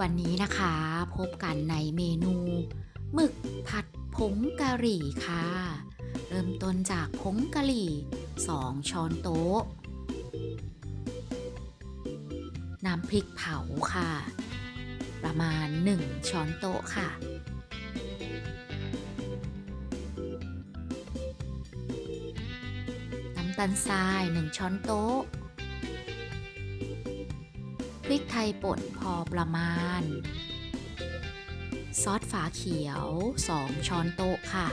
วันนี้นะคะพบกันในเมนูหมึกผัดผงกะหรี่ค่ะ เริ่มต้นจากผงกะหรี่ 2 ช้อนโต๊ะ น้ำพริกเผาค่ะ ประมาณ 1 ช้อนโต๊ะค่ะ น้ำตาลทราย 1 ช้อนโต๊ะ ริกไทยป่นพอประมาณ ซอสฝาเขียว 2 ช้อนโต๊ะค่ะ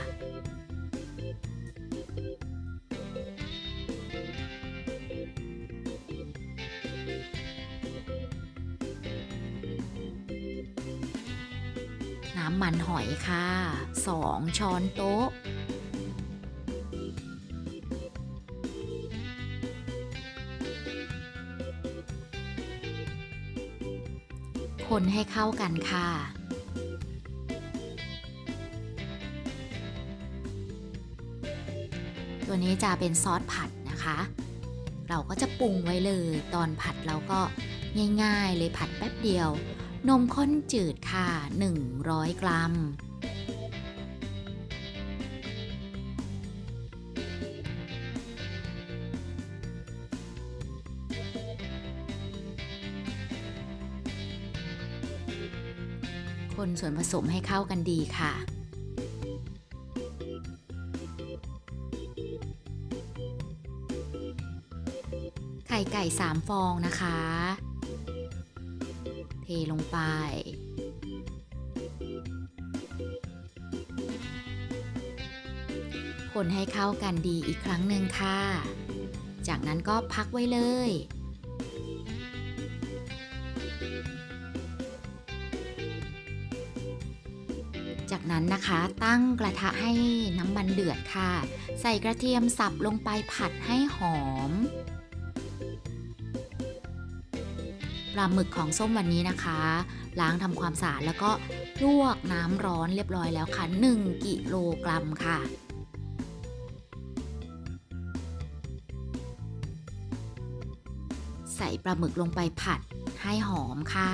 น้ำมันหอยค่ะ 2 ช้อนโต๊ะ คนให้เข้ากันค่ะ ตัวนี้จะเป็นซอสผัดนะคะ เราก็จะปรุงไว้เลย ตอนผัดเราก็ง่ายๆเลยผัดแป๊บเดียว นมข้นจืดค่ะ 100 กรัม คนส่วนผสมให้เข้ากันดีค่ะ ไข่ไก่ 3 ฟองนะคะ เทลงไป คนให้เข้ากันดีอีกครั้งหนึ่งค่ะ จากนั้นก็พักไว้เลย จากนั้นนะคะตั้งกระทะให้น้ำมันเดือดค่ะ ใส่กระเทียมสับลงไปผัดให้หอมปลาหมึกของส้มวันนี้นะคะ ล้างทำความสะอาดแล้วก็ลวกน้ำร้อนเรียบร้อยแล้วค่ะ 1 กิโลกรัมค่ะ ใส่ปลาหมึกลงไปผัดให้หอมค่ะ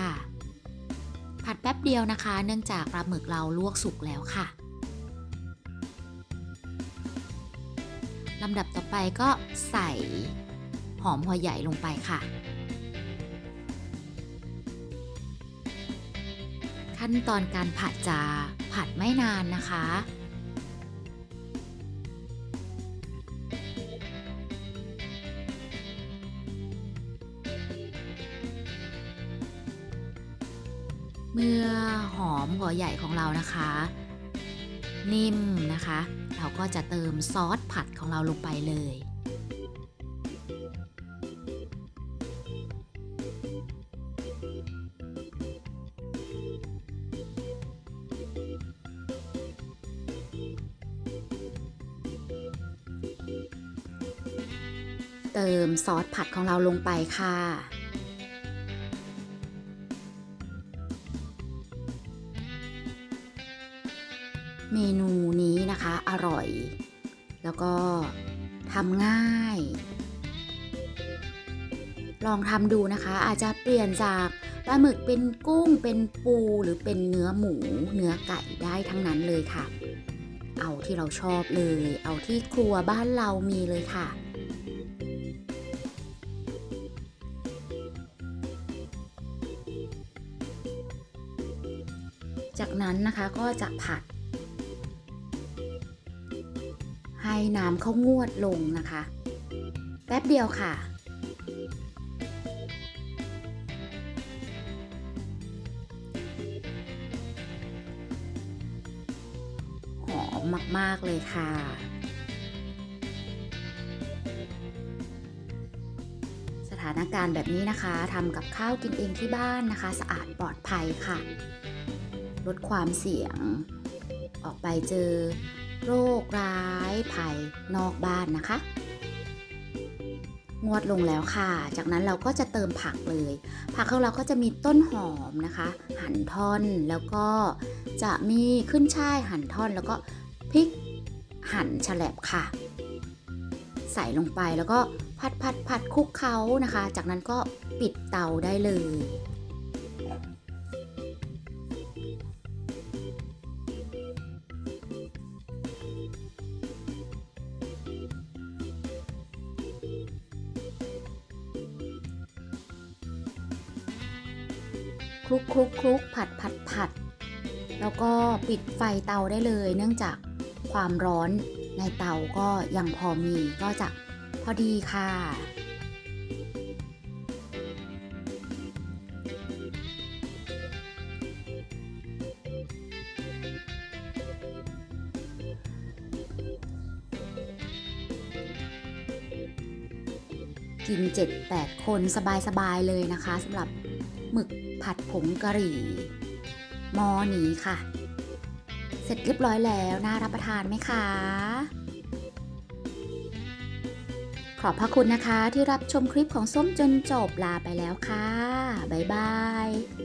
ผัดแป๊บเดียวนะคะ เนื่องจากปลาหมึกเราลวกสุกแล้วค่ะลำดับต่อไปก็ใส่หอมหัวใหญ่ลงไปค่ะ ขั้นตอนการผัดจะผัดไม่นานนะคะ เมื่อหอมหัวใหญ่ของเรานะคะ นิ่มนะคะ เราก็จะเติมซอสผัดของเราลงไปเลยเติมซอสผัดของเราลงไปค่ะ เมนูนี้นะคะ อร่อย แล้วก็ทำง่าย ลองทำดูนะคะ อาจจะเปลี่ยนจากปลาหมึกเป็นกุ้งเป็นปูหรือเป็นเนื้อหมู เนื้อไก่ได้ทั้งนั้นเลยค่ะ เอาที่เราชอบเลย เอาที่ครัวบ้านเรามีเลยค่ะจากนั้นนะคะก็จะผัด ให้น้ำเขางวดลงนะคะ แป๊บเดียวค่ะ หอมมาก ๆ เลยค่ะสถานการณ์แบบนี้นะคะทำกับข้าวกินเองที่บ้านนะคะ สะอาดปลอดภัยค่ะ ลดความเสี่ยงออกไปเจอ โรคร้ายภายนอกบ้านนะคะ งวดลงแล้วค่ะ จากนั้นเราก็จะเติมผักเลย ผักของเราก็จะมีต้นหอมนะคะ หั่นท่อนแล้วก็จะมีขึ้นช่ายหั่นท่อนแล้วก็พริกหั่นฉลบค่ะ ใส่ลงไปแล้วก็ผัดผัดผัดคลุกเคล้านะคะ จากนั้นก็ปิดเตาได้เลย คลุกคลุกคลุกผัดผัดผัด แล้วก็ปิดไฟเตาได้เลย เนื่องจากความร้อนในเตาก็ยังพอมีก็จะพอดีค่ะ กิน 7-8 คนสบาย ๆ เลยนะคะสำหรับหมึก ผัดผงกะหรี่หม้อนี้ค่ะ เสร็จเรียบร้อยแล้วน่ารับประทานไหมคะ ขอบพระคุณนะคะที่รับชมคลิปของส้มจนจบลาไปแล้วค่ะ บ๊ายบาย